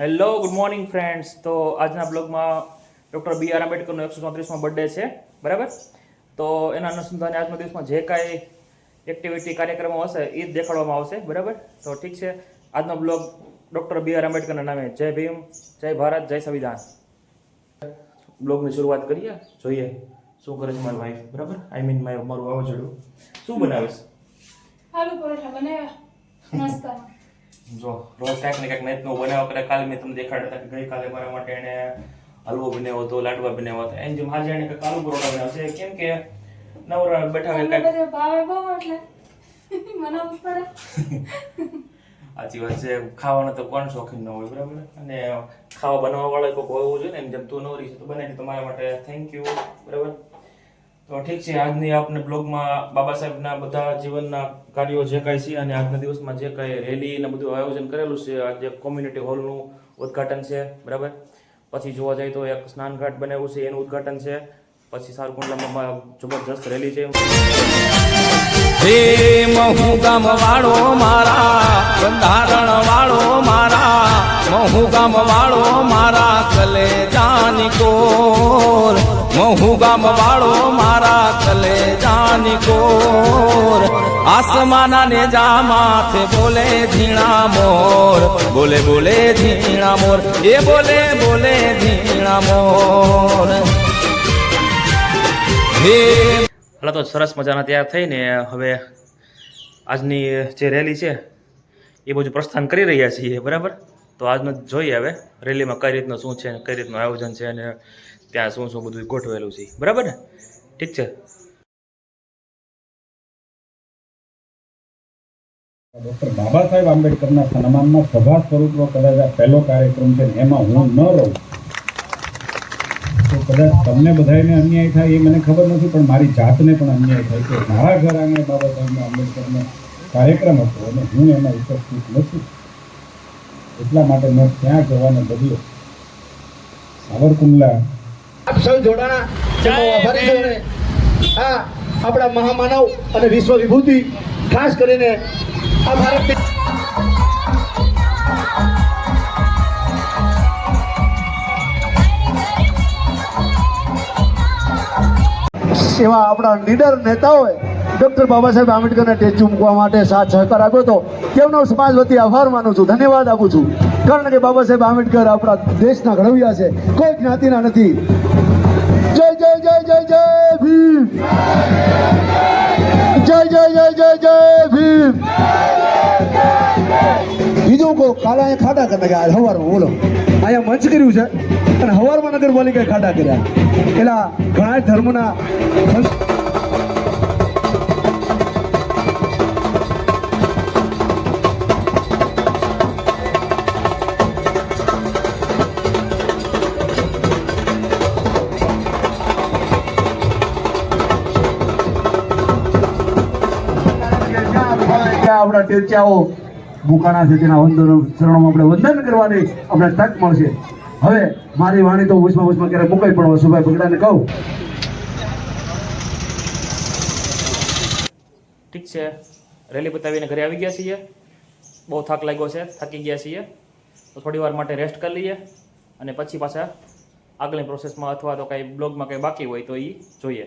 Hello good morning friends તો આજના બ્લોગમાં ડૉક્ટર બી આર આંબેડકરનો એકસો ચોત્રીસમાં બર્થડે છે, બરાબર? તો એના અનુસંધાને આજના દિવસમાં જે કાંઈ એક્ટિવિટી કાર્યક્રમો હશે એ જ દેખાડવામાં આવશે, બરાબર? તો ઠીક છે. આજનો બ્લોગ ડૉક્ટર બી આર આંબેડકરના નામે. જય ભીમ, જય ભારત, જય સંવિધાન. બ્લોગની શરૂઆત કરીએ. જોઈએ શું કરે છે મારી વાઈફ બરાબર? આઈ મીન મારું વાવાઝોડું. શું બનાવ્યા. નાસ્તામાં જો રોજ કાંઈક ને કાંઈક નવું બનાવો કરે કાલે મેં તમને દેખાડ્યા હતા કે ગઈકાલે મારા માટે એને હલવો બનાવ્યો હતો લાડવા બનાવ્યા હતા. એની જેમ આજે એને કાંઈક આલુ પરોઠા બનાવ્યા છે. કેમ કે નવરા બેઠા હોય કાંઈક ભાવે બહુ એટલે. બનાવવું પડે સાચી વાત છે. ખાવાનો તો કોણ શોખીન ન હોય બરાબર? અને ખાવા બનાવવા વાળા કોઈ હોવું જોઈએ ને એમ જેમ તું નવરી છે તો બનાવી તમારા માટે થેન્ક યુ બરાબર? તો ઠીક છે, આજની આપને બ્લોગમાં બાબા સાહેબના બધા જીવનના કાર્યો જે કાંઈ છે અને આજના દિવસમાં જે કાંઈ રેલી ને બધું આયોજન કરેલું છે આજે કોમ્યુનિટી હોલનું ઉદ્ઘાટન છે, બરાબર? પછી જોવા જાય તો એક સ્નાનઘાટ બનાવ્યું છે, એનું ઉદ્ઘાટન છે. પછી સારકુંડલામાં જબરજસ્ત રેલી છે. હે મહુ ગામ મારા, બંધારણ વાળો મારા મહુ ગામ મારા કલે જાની કોર. મહુ ગામ વાળો મારા કલે જાની કોર આસમાના ને જા માથે બોલે ઝીણા મોર બોલે બોલે ઝીણા મોર એ બોલે બોલે ઝીણા મોર હે હાલો તો સરસ મજાના તૈયાર થઈને હવે આજની જે રેલી છે, એ બધું પ્રસ્થાન કરી રહ્યા છીએ, બરાબર? તો આજનું જોઈએ હવે. રેલીમાં કઈ રીતનું શું છે કઈ રીતનું આયોજન છે અને ત્યાં શું શું બધું ગોઠવેલું છે. બરાબર ને? ઠીક છે. ડોક્ટર બાબા સાહેબ આંબેડકરના સન્માનમાં સભા સ્વરૂપનો કદાચ આ પહેલો કાર્યક્રમ છે એમાં હું ન રહું. તો કદાચ તમને બધાને અન્યાય થાય એ મને ખબર નથી, પણ મારી જાતને પણ અન્યાય થાય કે મારા ઘર આંગણે બાબા સાહેબનો આંબેડકરનો કાર્યક્રમ હતો અને હું એમાં ઉપસ્થિત નથી. એટલા માટે મેં ત્યાં જવાને બદલે સાવરકુંડલા. આપ સૌ જોડાણા. આ આપણા મહામાનવ અને વિશ્વ વિભૂતિ ખાસ કરીને આ ભારત એવા આપણા લીડર નેતાઓએ ડૉક્ટર બાબા સાહેબ આંબેડકરને ટેચ્યુ મૂકવા માટે સાથ સહકાર આપ્યો હતો. તેમનો સમાજ વતી આભાર માનું છું. ધન્યવાદ આપું છું. કારણ કે બાબા સાહેબ આંબેડકર આપણા દેશના ઘડવૈયા છે. કોઈ જ્ઞાતિના નથી. જય જય જય જય જય ભીમ. જય જય જય જય જય ભીમ. બીજું કહો કાલે અહીંયા ખાડા કરી હવાર હવારમાં, બોલો. અહીંયા મંચ કર્યું છે. અને હવારમાં નગરપાલિકાએ ખાડા કર્યા. પેલા ઘણા ધર્મના સંત આપણા ટેચાઓ મુકાણા છે, તેના વંદનો ચરણોમાં આપણે વંદન કરવાની આપણે તક મળશે. હવે મારી વાણી તો ઉષ્મા ઉષ્મા ક્યારે મુકાઈ પણ વસુભાઈ બગડાને કહું. ઠીક છે. રેલી બતાવીને ઘરે આવી ગયા છીએ. બહુ થાક લાગ્યો છે, થાકી ગયા છીએ. તો થોડી વાર માટે રેસ્ટ કરી લઈએ અને પછી પાછા આગળની પ્રોસેસમાં અથવા તો કાંઈ બ્લોગમાં કંઈ બાકી હોય તો એ જોઈએ.